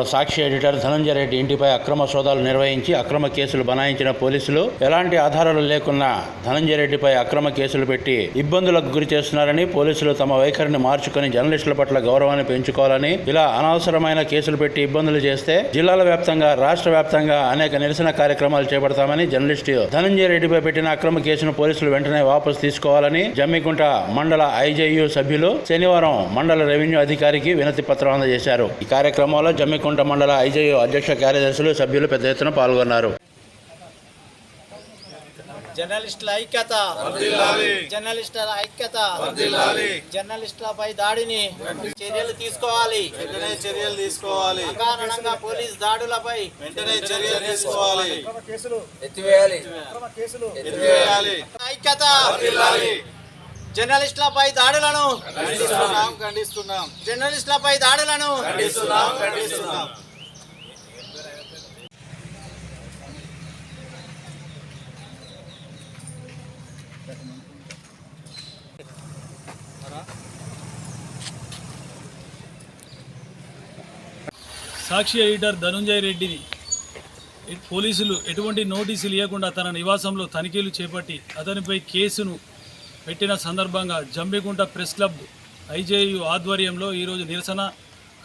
విజయవాడలో సాక్షి ఎడిటర్ ధనంజయ రెడ్డి ఇంటిపై అక్రమ సోదాలు నిర్వహించి అక్రమ కేసులు బనాయించిన పోలీసులు ఎలాంటి ఆధారాలు లేకున్నా ధనంజయ రెడ్డిపై అక్రమ కేసులు పెట్టి ఇబ్బందులకు గురి చేస్తున్నారని పోలీసులు తమ వైఖరిని మార్చుకొని జర్నలిస్టుల పట్ల గౌరవాన్ని పెంచుకోవాలని ఇలా అనవసరమైన కేసులు పెట్టి ఇబ్బందులు చేస్తే జిల్లాల వ్యాప్తంగా రాష్ట్ర వ్యాప్తంగా అనేక నిరసన కార్యక్రమాలు చేపడతామని జర్నలిస్టు ధనంజయ రెడ్డిపై పెట్టిన అక్రమ కేసును పోలీసులు వెంటనే వాపసు తీసుకోవాలని జమ్మికుంట మండల ఐజేయు సభ్యులు శనివారం మండల రెవెన్యూ అధికారికి వినతి పత్రం అందజేశారు. ఈ కార్యక్రమంలో జమ్మికుంట మండల ఐజేయు అధ్యక్ష కార్యదర్శులు సభ్యులు పెద్ద ఎత్తున పాల్గొన్నారు. జర్నలిస్టుల ఐక్యత. జర్నలిస్టుల ఐక్యత. జర్నలిస్టులపై దాడిని చర్యలు తీసుకోవాలి. వెంటనే చర్యలు తీసుకోవాలి. అకారణంగా పోలీస్ దాడులపై వెంటనే చర్యలు తీసుకోవాలి. ఎత్తివేయాలి. ఐక్యత. జర్నలిస్టులపై దాడులను ఖండిస్తున్నాం. జర్నలిస్టులపై దాడులను ఖండిస్తున్నాం. ఖండిస్తున్నాం. సాక్షి ఎడిటర్ ధనుంజయ రెడ్డిని పోలీసులు ఎటువంటి నోటీసులు ఇవ్వకుండా తన నివాసంలో తనిఖీలు చేపట్టి అతనిపై కేసును పెట్టిన సందర్భంగా జంబికుంట ప్రెస్ క్లబ్ ఐజేయు ఆధ్వర్యంలో ఈరోజు నిరసన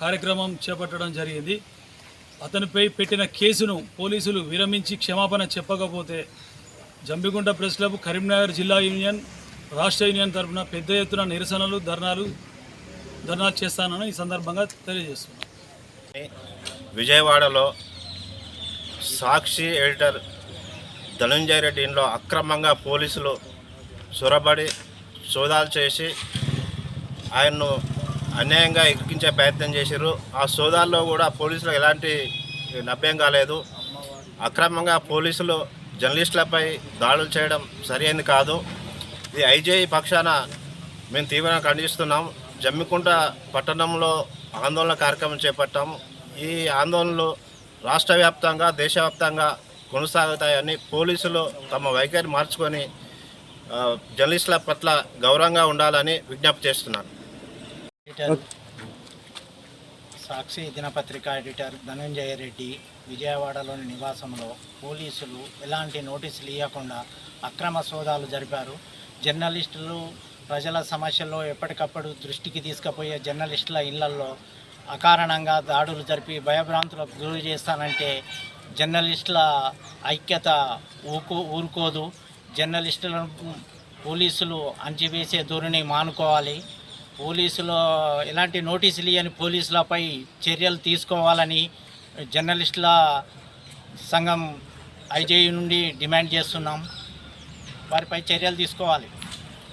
కార్యక్రమం చేపట్టడం జరిగింది. అతనిపై పెట్టిన కేసును పోలీసులు విరమించి క్షమాపణ చెప్పకపోతే జంబిగుంట ప్రెస్ క్లబ్ కరీంనగర్ జిల్లా యూనియన్ రాష్ట్ర యూనియన్ తరఫున పెద్ద ఎత్తున నిరసనలు ధర్నాలు ధర్నాలు చేస్తానని ఈ సందర్భంగా తెలియజేస్తున్నాను విజయవాడలో సాక్షి ఎడిటర్ ధనుంజయ రెడ్డి ఇంట్లో అక్రమంగా పోలీసులు చొరబడి సోదాలు చేసి ఆయన్ను అన్యాయంగా ఎక్కించే ప్రయత్నం చేశారు ఆ సోదాల్లో కూడా పోలీసులకు ఎలాంటి లభ్యం కాలేదు. అక్రమంగా పోలీసులు జర్నలిస్టులపై దాడులు చేయడం సరైనది కాదు. ఇది ఐజేఈ పక్షాన మేము తీవ్రంగా ఖండిస్తున్నాం. జమ్మికుంట పట్టణంలో ఆందోళన కార్యక్రమం చేపట్టాము ఈ ఆందోళనలు రాష్ట్ర వ్యాప్తంగా దేశవ్యాప్తంగా కొనసాగుతాయని పోలీసులు తమ వైఖరి మార్చుకొని జర్నలిస్టుల పట్ల గౌరవంగా ఉండాలని విజ్ఞప్తి చేస్తున్నాను. ఎడిటర్ సాక్షి దినపత్రిక ఎడిటర్ ధనంజయ రెడ్డి విజయవాడలోని నివాసంలో పోలీసులు ఎలాంటి నోటీసులు ఇవ్వకుండా అక్రమ సోదాలు జరిపారు. జర్నలిస్టులు ప్రజల సమస్యల్లో ఎప్పటికప్పుడు దృష్టికి తీసుకుపోయే జర్నలిస్టుల ఇళ్ళల్లో అకారణంగా దాడులు జరిపి భయభ్రాంతులకు గురి చేస్తానంటే జర్నలిస్టుల ఐక్యత ఊకు ఊరుకోదు. జర్నలిస్టులను పోలీసులు అంచివేసే ధోరణి మానుకోవాలి. పోలీసులు ఎలాంటి నోటీసులు ఇవ్వని పోలీసులపై చర్యలు తీసుకోవాలని జర్నలిస్టుల సంఘం ఐజేయు నుండి డిమాండ్ చేస్తున్నాం. వారిపై చర్యలు తీసుకోవాలి.